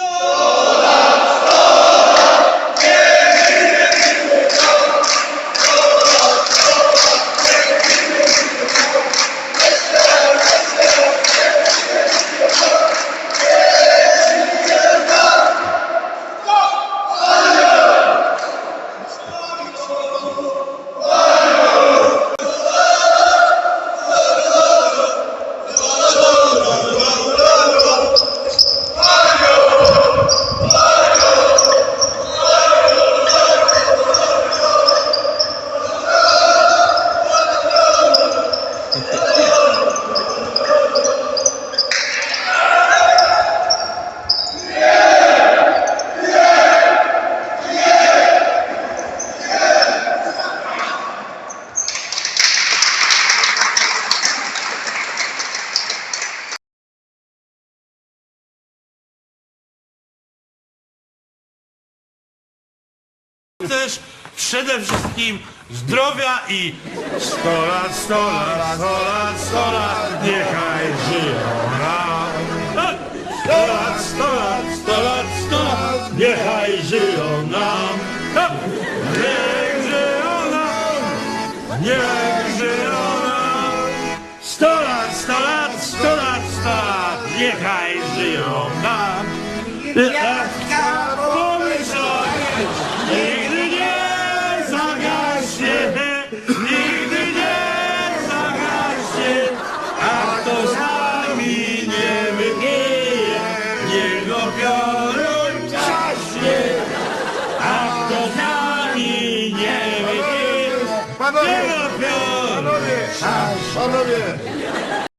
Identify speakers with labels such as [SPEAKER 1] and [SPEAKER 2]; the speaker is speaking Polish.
[SPEAKER 1] Stop! Też przede wszystkim zdrowia i 100 lat, 100 lat, 100 lat, 100 lat, niechaj żyją nam. 100 lat, 100 lat, 100 lat, 100 lat, niechaj żyją nam. Niech żyją nam, niech żyją nam. 100 lat, 100 lat, 100 lat, 100 lat, niechaj żyją nam. Jaka piorun czaśnie, a kto z nami nie wyginie, Panowie! Panowie! Panowie!